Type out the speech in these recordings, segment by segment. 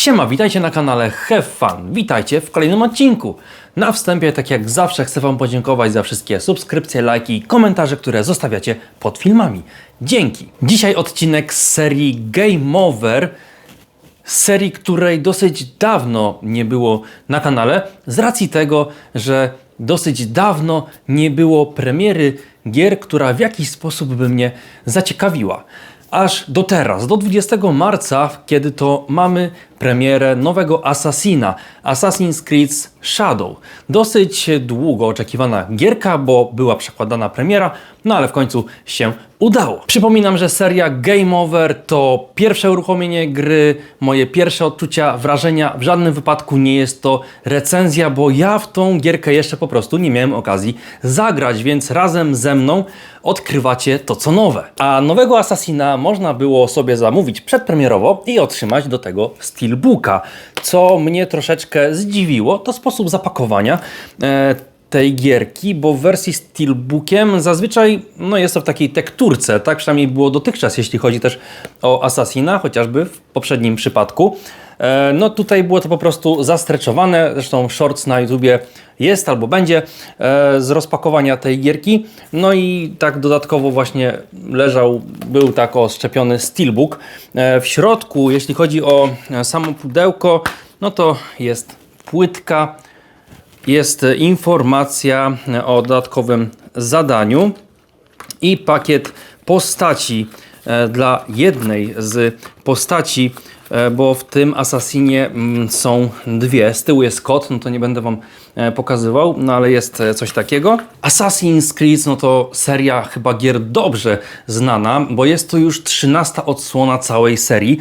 Siema, witajcie na kanale Have Fun. Witajcie w kolejnym odcinku. Na wstępie, tak jak zawsze, chcę Wam podziękować za wszystkie subskrypcje, lajki i komentarze, które zostawiacie pod filmami. Dzięki. Dzisiaj odcinek z serii Game Over, serii, której dosyć dawno nie było na kanale, z racji tego, że dosyć dawno nie było premiery gier, która w jakiś sposób by mnie zaciekawiła. Aż do teraz, do 20 marca, kiedy to mamy premierę nowego Assassina, Assassin's Creed Shadow. Dosyć długo oczekiwana gierka, bo była przekładana premiera, no ale w końcu się udało. Przypominam, że seria Game Over to pierwsze uruchomienie gry, moje pierwsze odczucia, wrażenia. W żadnym wypadku nie jest to recenzja, bo ja w tą gierkę jeszcze po prostu nie miałem okazji zagrać, więc razem ze mną odkrywacie to co nowe. A nowego Assassina można było sobie zamówić przedpremierowo i otrzymać do tego Steelbooka. Co mnie troszeczkę zdziwiło, to sposób zapakowania. E, tej gierki, bo w wersji Steelbookiem zazwyczaj no jest to w takiej tekturce, tak przynajmniej było dotychczas, jeśli chodzi też o Assassina, chociażby w poprzednim przypadku. E, No tutaj było to po prostu zastreczowane, zresztą shorts na YouTubie jest albo będzie e, z rozpakowania tej gierki. No i tak dodatkowo właśnie leżał, był tak o szczepiony Steelbook. E, W środku, jeśli chodzi o samo pudełko, no to jest płytka, jest informacja o dodatkowym zadaniu i pakiet postaci dla jednej z postaci, bo w tym Assassinie mm, są dwie. Z tyłu jest kot, no to nie będę Wam e, pokazywał, no ale jest e, coś takiego. Assassin's Creed, no to seria chyba gier dobrze znana, bo jest to już 13 odsłona całej serii.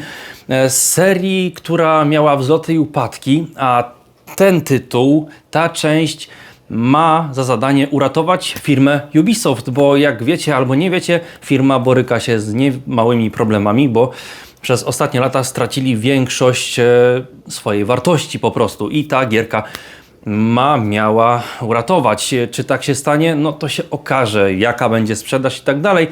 E, Serii, która miała wzloty i upadki, a ten tytuł, ta część ma za zadanie uratować firmę Ubisoft, bo jak wiecie albo nie wiecie, firma boryka się z niemałymi problemami, bo przez ostatnie lata stracili większość e, swojej wartości po prostu i ta gierka ma, miała uratować. Czy tak się stanie? No to się okaże, jaka będzie sprzedaż i tak dalej.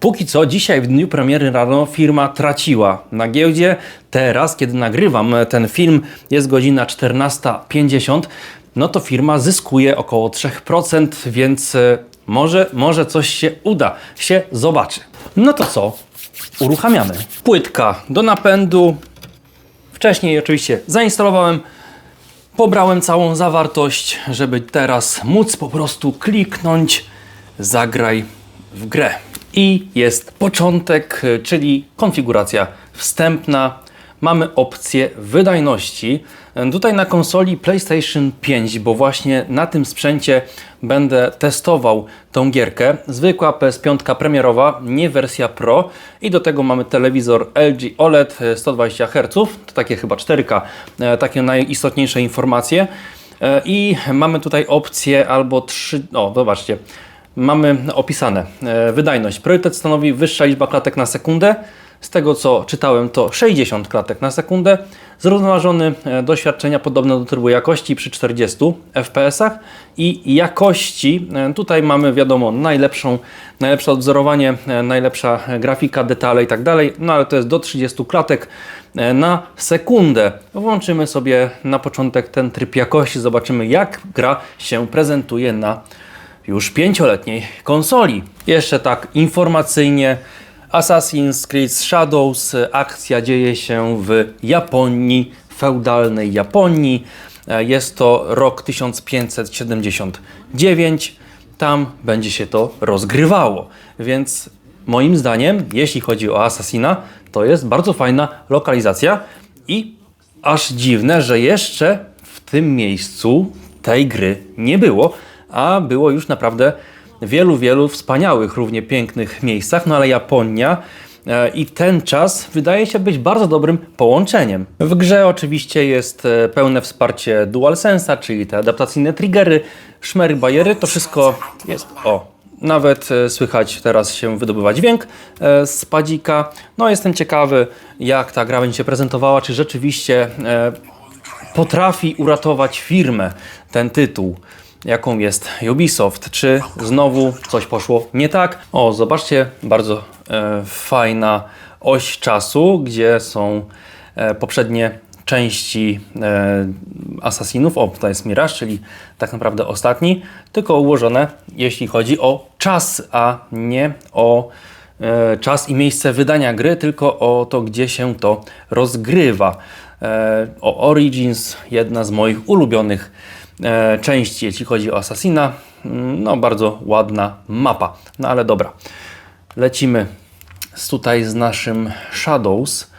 Póki co, dzisiaj w dniu premiery rano firma traciła na giełdzie. Teraz, kiedy nagrywam ten film, jest godzina 14.50, no to firma zyskuje około 3%, więc e, może, może coś się uda, się zobaczy. No to co? Uruchamiamy. Płytka do napędu. Wcześniej oczywiście zainstalowałem, pobrałem całą zawartość, żeby teraz móc po prostu kliknąć zagraj w grę. I jest początek, czyli konfiguracja wstępna. Mamy opcję wydajności. Tutaj na konsoli PlayStation 5, bo właśnie na tym sprzęcie będę testował tą gierkę. Zwykła PS5 premierowa, nie wersja Pro. I do tego mamy telewizor LG OLED y, 120 Hz. To takie chyba 4K, y, takie najistotniejsze informacje. Y, I mamy tutaj opcję albo 3. O, zobaczcie. Mamy opisane e, wydajność. Priorytet stanowi wyższa liczba klatek na sekundę. Z tego co czytałem, to 60 klatek na sekundę. Zrównoważony e, doświadczenia podobne do trybu jakości przy 40 fps i jakości. e, Tutaj mamy wiadomo najlepszą, najlepsze odwzorowanie, e, najlepsza grafika, detale i tak dalej. No ale to jest do 30 klatek na sekundę. Włączymy sobie na początek ten tryb jakości. Zobaczymy jak gra się prezentuje na już pięcioletniej konsoli. Jeszcze tak informacyjnie Assassin's Creed Shadows akcja dzieje się w Japonii, feudalnej Japonii. E, Jest to rok 1579. Tam będzie się to rozgrywało. Więc moim zdaniem, jeśli chodzi o Assassina, to jest bardzo fajna lokalizacja i aż dziwne, że jeszcze w tym miejscu tej gry nie było, a było już naprawdę wielu, wielu wspaniałych, równie pięknych miejscach, no ale Japonia e, i ten czas wydaje się być bardzo dobrym połączeniem. W grze oczywiście jest e, pełne wsparcie DualSense'a, czyli te adaptacyjne triggery, szmery, bajery, to wszystko jest o. Nawet e, słychać teraz się wydobywa dźwięk z padzika. No jestem ciekawy, jak ta gra będzie się prezentowała, czy rzeczywiście potrafi uratować firmę ten tytuł, jaką jest Ubisoft. Czy znowu coś poszło nie tak? O, zobaczcie, bardzo e, fajna oś czasu, gdzie są e, poprzednie części e, Assassinów. O, to jest Mirage, czyli tak naprawdę ostatni, tylko ułożone, jeśli chodzi o czas, a nie o e, czas i miejsce wydania gry, tylko o to, gdzie się to rozgrywa. E, o Origins, jedna z moich ulubionych części, jeśli chodzi o Assassina. Mm, No, bardzo ładna mapa. No ale dobra. Lecimy z tutaj z naszym Shadows.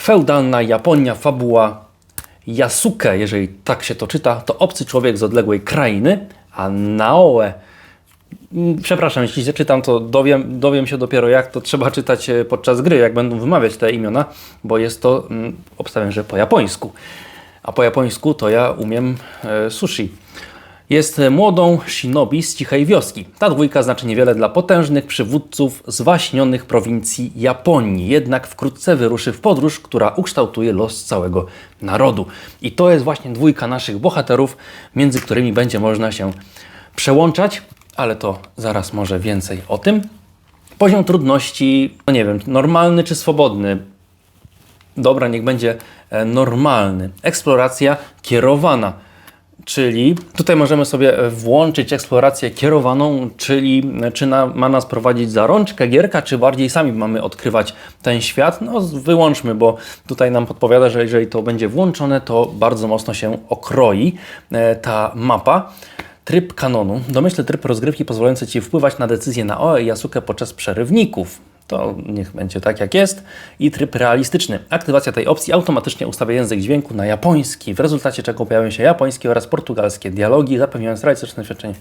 Feudalna Japonia, fabuła Yasuke, jeżeli tak się to czyta, to obcy człowiek z odległej krainy, a Naoe. Mm, Przepraszam, jeśli źle czytam, to dowiem, dowiem się dopiero jak to trzeba czytać e, podczas gry, jak będą wymawiać te imiona, bo jest to, mm, obstawiam, że po japońsku. A po japońsku to ja umiem e, sushi. Jest młodą shinobi z cichej wioski. Ta dwójka znaczy niewiele dla potężnych przywódców zwaśnionych prowincji Japonii. Jednak wkrótce wyruszy w podróż, która ukształtuje los całego narodu. I to jest właśnie dwójka naszych bohaterów, między którymi będzie można się przełączać, ale to zaraz może więcej o tym. Poziom trudności, no nie wiem, normalny czy swobodny, Dobra, niech będzie e, normalny. Eksploracja kierowana. Czyli tutaj możemy sobie e, włączyć eksplorację kierowaną, czyli e, czy na, ma nas prowadzić za rączkę gierka, czy bardziej sami mamy odkrywać ten świat. No wyłączmy, bo tutaj nam podpowiada, że jeżeli to będzie włączone, to bardzo mocno się okroi ta mapa. Tryb kanonu. Domyślny tryb rozgrywki pozwalający Ci wpływać na decyzje na OE i Yasuke podczas przerywników. To niech będzie tak jak jest. I tryb realistyczny. Aktywacja tej opcji automatycznie ustawia język dźwięku na japoński, w rezultacie czego pojawią się japońskie oraz portugalskie dialogi, zapewniając realistyczne doświadczenie.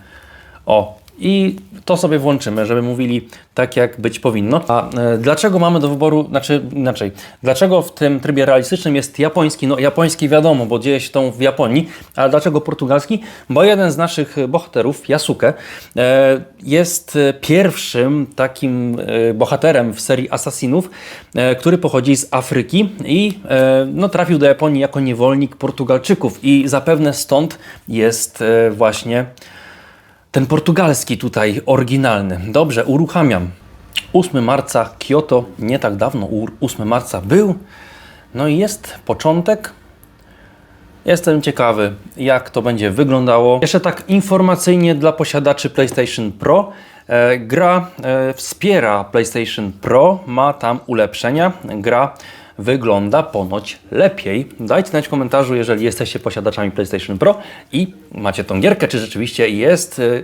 O, i to sobie włączymy, żeby mówili tak, jak być powinno. A e, dlaczego mamy do wyboru, znaczy inaczej, dlaczego w tym trybie realistycznym jest japoński? No japoński wiadomo, bo dzieje się to w Japonii, ale dlaczego portugalski? Bo jeden z naszych bohaterów, Yasuke, e, jest e, pierwszym takim e, bohaterem w serii Assassinów, e, który pochodzi z Afryki i e, no, trafił do Japonii jako niewolnik Portugalczyków i zapewne stąd jest e, właśnie ten portugalski tutaj oryginalny. Dobrze, uruchamiam. 8 marca Kyoto, nie tak dawno, u- 8 marca był. No i jest początek. Jestem ciekawy, jak to będzie wyglądało. Jeszcze tak informacyjnie dla posiadaczy PlayStation Pro. E, gra e, wspiera PlayStation Pro, ma tam ulepszenia. Gra wygląda ponoć lepiej. Dajcie znać w komentarzu, jeżeli jesteście posiadaczami PlayStation Pro i macie tą gierkę, czy rzeczywiście jest e,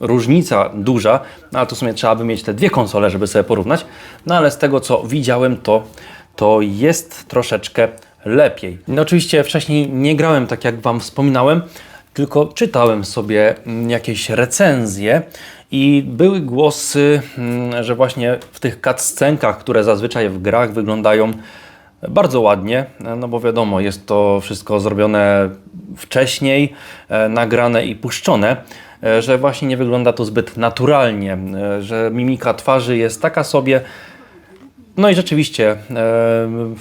różnica duża, no ale to w sumie trzeba by mieć te dwie konsole, żeby sobie porównać. No ale z tego co widziałem, to, to jest troszeczkę lepiej. No oczywiście wcześniej nie grałem, tak jak Wam wspominałem, tylko czytałem sobie mm, jakieś recenzje i były głosy, mm, że właśnie w tych cutscenkach, które zazwyczaj w grach wyglądają bardzo ładnie, no bo wiadomo, jest to wszystko zrobione wcześniej, e, nagrane i puszczone, e, że właśnie nie wygląda to zbyt naturalnie, e, że mimika twarzy jest taka sobie. No i rzeczywiście e,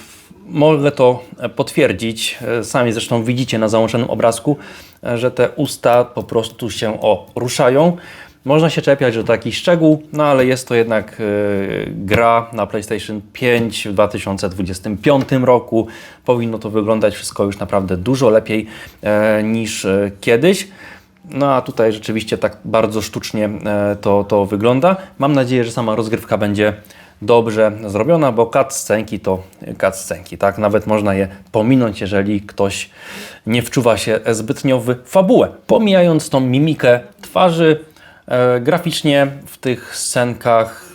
mogę to potwierdzić. E, Sami zresztą widzicie na załączonym obrazku, e, że te usta po prostu się o, ruszają. Można się czepiać, że to jakiś szczegół, no ale jest to jednak e, gra na PlayStation 5 w 2025 roku. Powinno to wyglądać wszystko już naprawdę dużo lepiej e, niż e, kiedyś. No a tutaj rzeczywiście tak bardzo sztucznie to, to wygląda. Mam nadzieję, że sama rozgrywka będzie dobrze zrobiona, bo cutscenki to cutscenki, tak? Nawet można je pominąć, jeżeli ktoś nie wczuwa się zbytnio w fabułę. Pomijając tą mimikę twarzy, graficznie w tych scenkach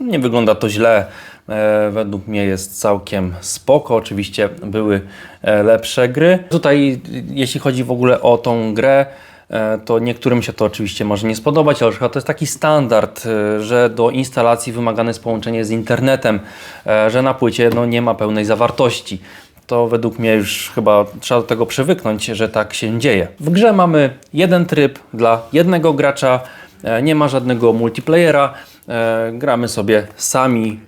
nie wygląda to źle. E, według mnie jest całkiem spoko. Oczywiście były e, lepsze gry. Tutaj, jeśli chodzi w ogóle o tą grę, e, to niektórym się to oczywiście może nie spodobać, ale to jest taki standard, e, że do instalacji wymagane jest połączenie z internetem, e, że na płycie no, nie ma pełnej zawartości. To według mnie już chyba trzeba do tego przywyknąć, że tak się dzieje. W grze mamy jeden tryb dla jednego gracza, e, nie ma żadnego multiplayera, e, gramy sobie sami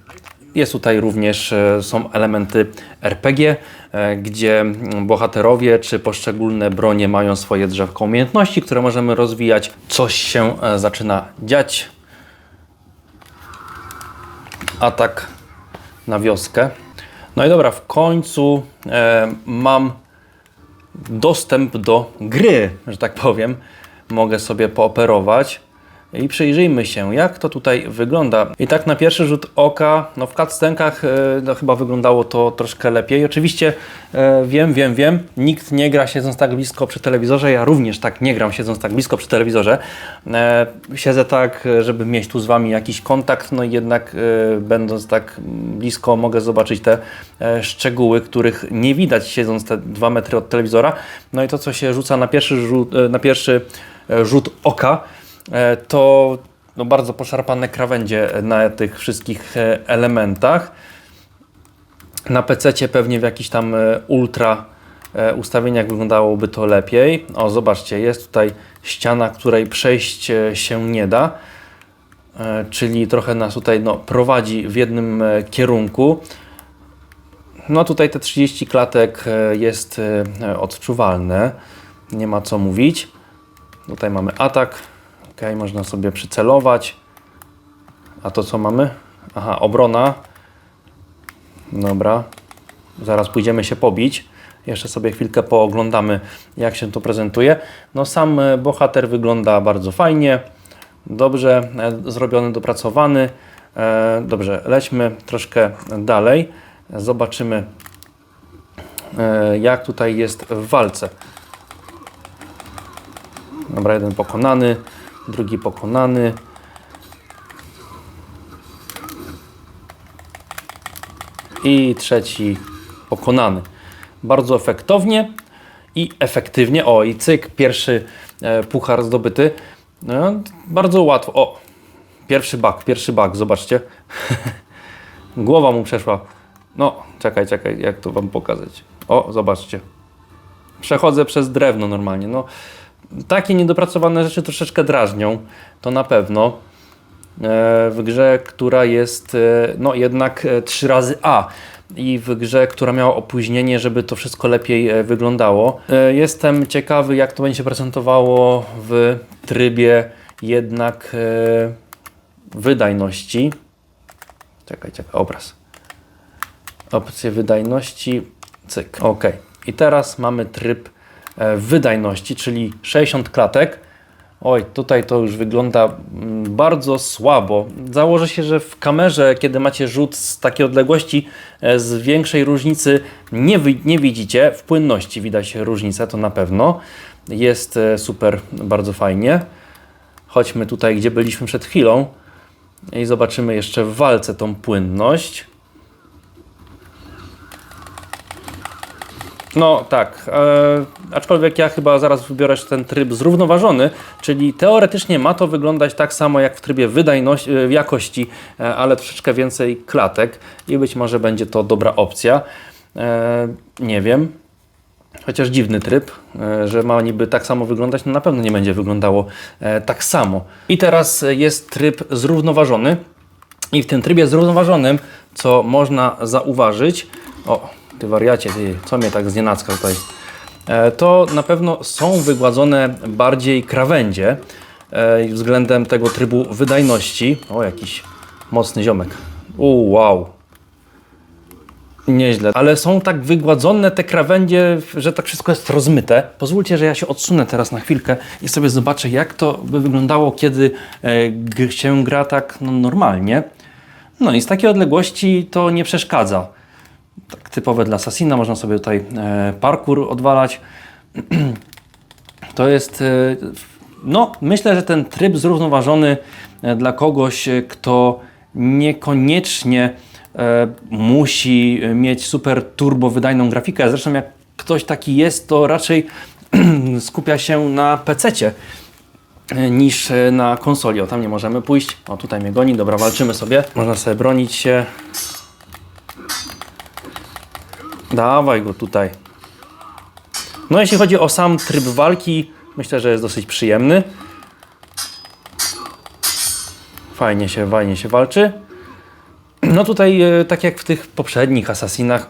jest tutaj również e, są elementy RPG, e, gdzie bohaterowie czy poszczególne bronie mają swoje drzewko umiejętności, które możemy rozwijać. Coś się e, zaczyna dziać. Atak na wioskę. No i dobra, w końcu e, mam dostęp do gry, że tak powiem. Mogę sobie pooperować i przyjrzyjmy się, jak to tutaj wygląda. I tak na pierwszy rzut oka, no w cutscenkach e, no chyba wyglądało to troszkę lepiej. Oczywiście e, wiem, wiem, wiem, nikt nie gra siedząc tak blisko przy telewizorze, ja również tak nie gram siedząc tak blisko przy telewizorze. E, siedzę tak, e, żeby mieć tu z Wami jakiś kontakt, no i jednak będąc tak blisko mogę zobaczyć te e, szczegóły, których nie widać siedząc te dwa metry od telewizora. No i to, co się rzuca na pierwszy rzut, na pierwszy rzut oka, to no bardzo poszarpane krawędzie na tych wszystkich e, elementach. Na PC pewnie w jakichś tam e, ultra e, ustawieniach wyglądałoby to lepiej. O, zobaczcie, jest tutaj ściana, której przejść e, się nie da, E, czyli trochę nas tutaj no, prowadzi w jednym e, kierunku. No tutaj te 30 klatek e, jest e, odczuwalne, nie ma co mówić. Tutaj mamy atak, ok, można sobie przycelować. A to co mamy? Aha, obrona. Dobra, zaraz pójdziemy się pobić. Jeszcze sobie chwilkę pooglądamy, jak się to prezentuje. No sam e, bohater wygląda bardzo fajnie, dobrze e, zrobiony, dopracowany. E, Dobrze, lećmy troszkę dalej. Zobaczymy, jak tutaj jest w walce. Dobra, jeden pokonany, drugi pokonany. I trzeci pokonany. Bardzo efektownie i efektywnie. O, i cyk, pierwszy e, puchar zdobyty. No, bardzo łatwo. O, pierwszy bug, pierwszy bug, zobaczcie. Głowa mu przeszła. No, czekaj, czekaj, jak to wam pokazać. O, zobaczcie. Przechodzę przez drewno normalnie. No, takie niedopracowane rzeczy troszeczkę drażnią, to na pewno. E, W grze, która jest e, no jednak 3 razy A i w grze, która miała opóźnienie, żeby to wszystko lepiej e, wyglądało. E, Jestem ciekawy, jak to będzie się prezentowało w trybie jednak e, wydajności. Czekaj, czekaj, obraz. Opcje wydajności, cyk, ok. I teraz mamy tryb e, wydajności, czyli 60 klatek. Oj, tutaj to już wygląda mm, bardzo słabo. Założę się, że w kamerze, kiedy macie rzut z takiej odległości, e, z większej różnicy nie, nie widzicie. W płynności widać różnicę, to na pewno. Jest e, super, bardzo fajnie. Chodźmy tutaj, gdzie byliśmy przed chwilą i zobaczymy jeszcze w walce tą płynność. No tak, e, aczkolwiek ja chyba zaraz wybiorę ten tryb zrównoważony, czyli teoretycznie ma to wyglądać tak samo jak w trybie wydajności, e, jakości, e, ale troszeczkę więcej klatek i być może będzie to dobra opcja. E, nie wiem, chociaż dziwny tryb, e, że ma niby tak samo wyglądać, no na pewno nie będzie wyglądało e, tak samo. I teraz jest tryb zrównoważony i w tym trybie zrównoważonym, co można zauważyć, o, ty wariacie, ty, co mnie tak znienacka tutaj, e, to na pewno są wygładzone bardziej krawędzie e, względem tego trybu wydajności. O, jakiś mocny ziomek. U, wow. Nieźle, ale są tak wygładzone te krawędzie, że tak wszystko jest rozmyte. Pozwólcie, że ja się odsunę teraz na chwilkę i sobie zobaczę, jak to by wyglądało, kiedy e, się gra tak no, normalnie. No i z takiej odległości to nie przeszkadza. Tak typowe dla Assassina, można sobie tutaj e, parkour odwalać. To jest, e, no myślę, że ten tryb zrównoważony e, dla kogoś, kto niekoniecznie musi mieć super turbo wydajną grafikę. Zresztą jak ktoś taki jest, to raczej skupia się na PC-cie e, niż na konsoli. O, tam nie możemy pójść. O, tutaj mnie goni. Dobra, walczymy sobie. Można sobie bronić się. Dawaj go tutaj. No jeśli chodzi o sam tryb walki, myślę, że jest dosyć przyjemny. Fajnie się, fajnie się walczy. No tutaj, e, tak jak w tych poprzednich Assassinach,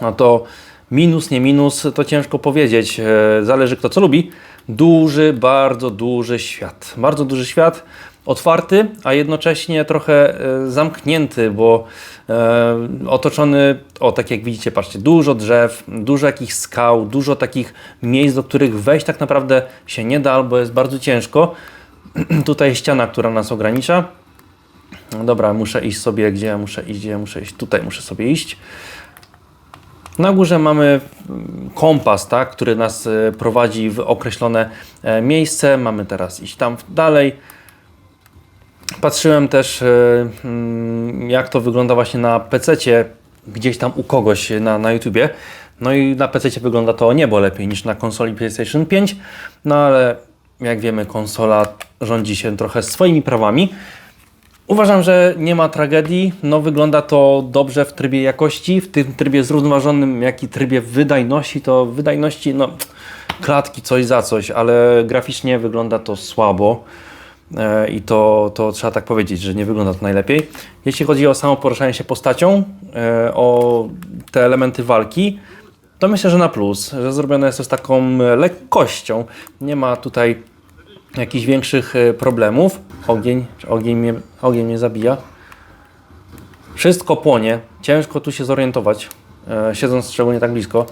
no to minus, nie minus, to ciężko powiedzieć. E, Zależy kto co lubi, duży, bardzo duży świat. Bardzo duży świat, otwarty, a jednocześnie trochę e, zamknięty, bo e, otoczony, o tak jak widzicie, patrzcie, dużo drzew, dużo jakichś skał, dużo takich miejsc, do których wejść tak naprawdę się nie da, albo jest bardzo ciężko. Tutaj ściana, która nas ogranicza. Dobra, muszę iść sobie, gdzie ja muszę iść, gdzie ja muszę iść, tutaj muszę sobie iść. Na górze mamy mm, kompas, tak, który nas e, prowadzi w określone miejsce. Mamy teraz iść tam dalej. Patrzyłem też, e, mm, jak to wygląda właśnie na PC, gdzieś tam u kogoś na, na YouTubie. No i na PC wygląda to o niebo lepiej niż na konsoli PlayStation 5. No ale jak wiemy, konsola rządzi się trochę swoimi prawami. Uważam, że nie ma tragedii. No, wygląda to dobrze w trybie jakości, w tym trybie zrównoważonym, jak i trybie wydajności. To wydajności, no, klatki coś za coś, ale graficznie wygląda to słabo. E, I to, to trzeba tak powiedzieć, że nie wygląda to najlepiej. Jeśli chodzi o samo poruszanie się postacią, e, o te elementy walki, to myślę, że na plus, że zrobione jest to z taką lekkością. Nie ma tutaj jakichś większych e, problemów. Ogień, ogień mnie, ogień mnie zabija. Wszystko płonie. Ciężko tu się zorientować, e, siedząc szczególnie tak blisko.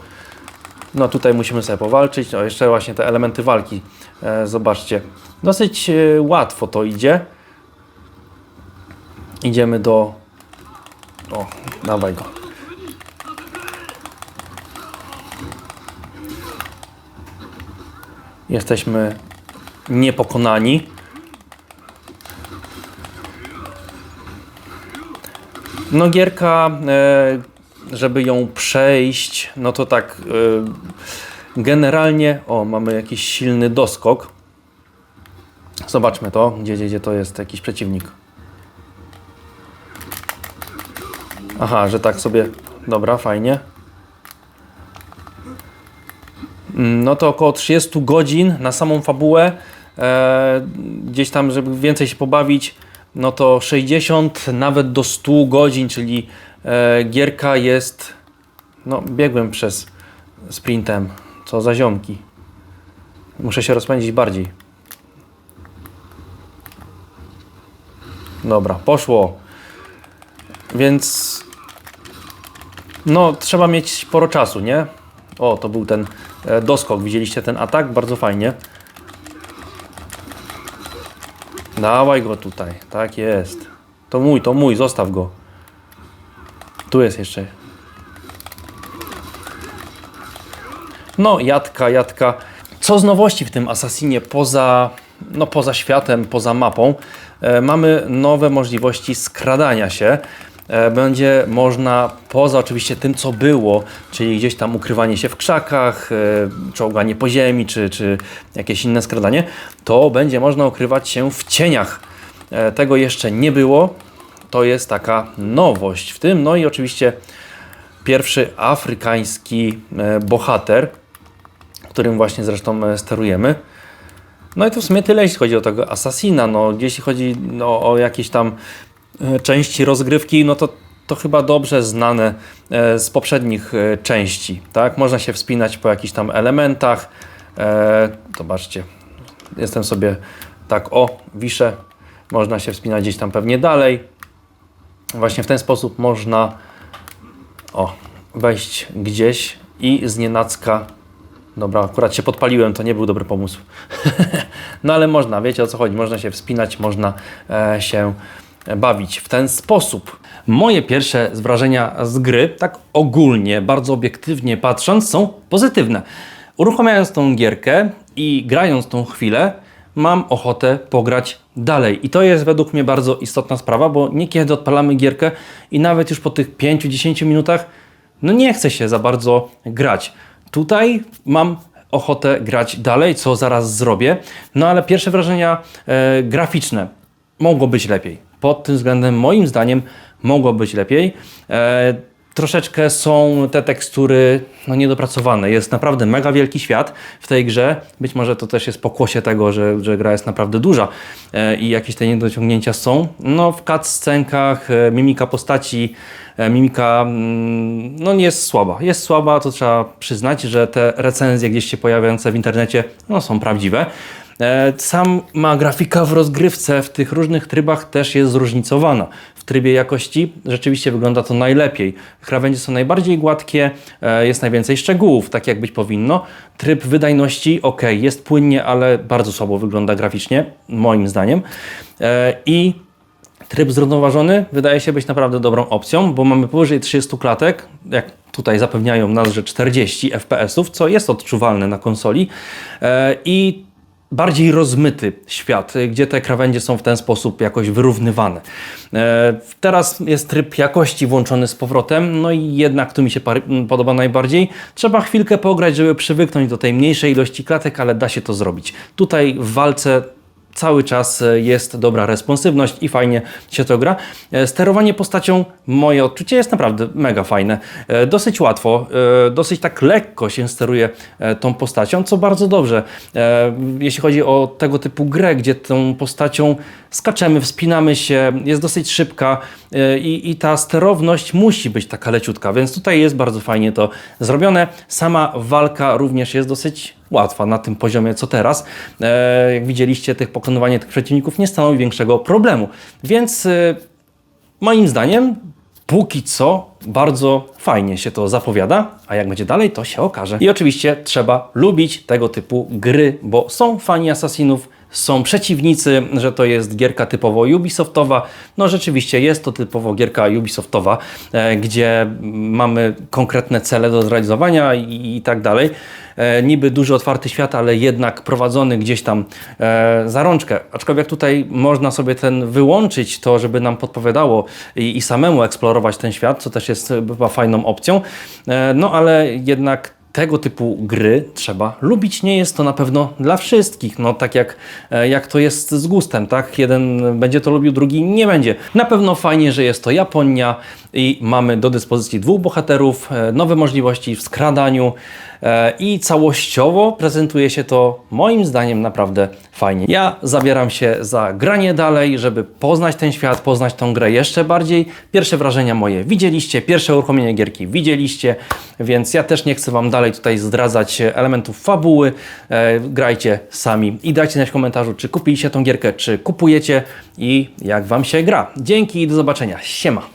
No tutaj musimy sobie powalczyć. O, jeszcze właśnie te elementy walki. E, zobaczcie. Dosyć e, łatwo to idzie. Idziemy do... O, dawaj go. Jesteśmy niepokonani. No gierka, e, żeby ją przejść, no to tak e, generalnie, o mamy jakiś silny doskok. Zobaczmy to, gdzie, gdzie, gdzie to jest jakiś przeciwnik. Aha, że tak sobie, dobra, fajnie. Mm, No to około 30 godzin na samą fabułę. E, gdzieś tam, żeby więcej się pobawić, no to 60 nawet do 100 godzin, czyli gierka jest. No, biegłem przez sprintem. Co za ziomki. Muszę się rozpędzić bardziej. Dobra, poszło. Więc. No, trzeba mieć sporo czasu, nie? O, to był ten e, doskok. Widzieliście ten atak? Bardzo fajnie. Dawaj go tutaj. Tak jest. To mój, to mój. Zostaw go. Tu jest jeszcze. No, jadka, jadka. Co z nowości w tym Assassinie poza, no, poza światem, poza mapą? E, mamy nowe możliwości skradania się. E, będzie można, poza oczywiście tym, co było, czyli gdzieś tam ukrywanie się w krzakach, e, czołganie po ziemi, czy, czy jakieś inne skradanie, to będzie można ukrywać się w cieniach. E, Tego jeszcze nie było. To jest taka nowość w tym. No i oczywiście pierwszy afrykański e, bohater, którym właśnie zresztą e, sterujemy. No i to w sumie tyle, jeśli chodzi o tego Assassina. No, jeśli chodzi no, o jakieś tam e, części rozgrywki, no to, to chyba dobrze znane z poprzednich części. Tak? Można się wspinać po jakichś tam elementach. Zobaczcie, jestem sobie tak, o, wiszę. Można się wspinać gdzieś tam pewnie dalej. Właśnie w ten sposób można o, wejść gdzieś i z nienacka Dobra, akurat się podpaliłem, to nie był dobry pomysł. no ale można, wiecie o co chodzi. Można się wspinać, można e, się bawić w ten sposób. Moje pierwsze wrażenia z gry, tak ogólnie, bardzo obiektywnie patrząc, są pozytywne. Uruchamiając tą gierkę i grając tą chwilę, mam ochotę pograć dalej. I to jest według mnie bardzo istotna sprawa, bo niekiedy odpalamy gierkę i nawet już po tych 5-10 minutach, no nie chce się za bardzo grać. Tutaj mam ochotę grać dalej, co zaraz zrobię. No ale pierwsze wrażenia e, graficzne mogło być lepiej. Pod tym względem, moim zdaniem, mogło być lepiej. E, troszeczkę są te tekstury no, niedopracowane. Jest naprawdę mega wielki świat w tej grze. Być może to też jest pokłosie tego, że, że gra jest naprawdę duża e, i jakieś te niedociągnięcia są. No w cutscenkach, e, mimika postaci, e, mimika mm, no nie jest słaba. Jest słaba, to trzeba przyznać, że te recenzje gdzieś się pojawiające w internecie no, są prawdziwe. E, Sama grafika w rozgrywce w tych różnych trybach też jest zróżnicowana. W trybie jakości rzeczywiście wygląda to najlepiej. Krawędzie są najbardziej gładkie, e, jest najwięcej szczegółów, tak jak być powinno. Tryb wydajności, ok, jest płynnie, ale bardzo słabo wygląda graficznie, moim zdaniem. E, I Tryb zrównoważony wydaje się być naprawdę dobrą opcją, bo mamy powyżej 30 klatek, jak tutaj zapewniają nas, że 40 FPS-ów, co jest odczuwalne na konsoli i bardziej rozmyty świat, gdzie te krawędzie są w ten sposób jakoś wyrównywane. E, Teraz jest tryb jakości włączony z powrotem, no i jednak tu mi się podoba najbardziej. Trzeba chwilkę pograć, żeby przywyknąć do tej mniejszej ilości klatek, ale da się to zrobić. Tutaj w walce cały czas e, jest dobra responsywność i fajnie się to gra. E, Sterowanie postacią, moje odczucie jest naprawdę mega fajne. E, Dosyć łatwo, dosyć tak lekko się steruje tą postacią, co bardzo dobrze. Jeśli chodzi o tego typu grę, gdzie tą postacią skaczemy, wspinamy się, jest dosyć szybka i, i ta sterowność musi być taka leciutka, więc tutaj jest bardzo fajnie to zrobione. Sama walka również jest dosyć łatwa na tym poziomie co teraz. E, jak widzieliście, tych pokonywanie tych przeciwników nie stanowi większego problemu. Więc e, moim zdaniem, póki co, bardzo fajnie się to zapowiada, a jak będzie dalej, to się okaże. I oczywiście trzeba lubić tego typu gry, bo są fani Assassinów, są przeciwnicy, że to jest gierka typowo Ubisoftowa. No rzeczywiście jest to typowo gierka Ubisoftowa, e, gdzie mamy konkretne cele do zrealizowania i, i tak dalej. E, niby duży otwarty świat, ale jednak prowadzony gdzieś tam e, za rączkę. Aczkolwiek tutaj można sobie ten wyłączyć to, żeby nam podpowiadało i, i samemu eksplorować ten świat, co też jest chyba fajną opcją. E, no ale jednak tego typu gry trzeba lubić. Nie jest to na pewno dla wszystkich. No tak jak, e, jak to jest z gustem, tak? Jeden będzie to lubił, drugi nie będzie. Na pewno fajnie, że jest to Japonia i mamy do dyspozycji dwóch bohaterów, e, nowe możliwości w skradaniu i całościowo prezentuje się to moim zdaniem naprawdę fajnie. Ja zabieram się za granie dalej, żeby poznać ten świat, poznać tą grę jeszcze bardziej. Pierwsze wrażenia moje widzieliście, pierwsze uruchomienie gierki widzieliście, więc ja też nie chcę Wam dalej tutaj zdradzać elementów fabuły. E, grajcie sami i dajcie znać w komentarzu, czy kupiliście tą gierkę, czy kupujecie i jak Wam się gra. Dzięki i do zobaczenia. Siema!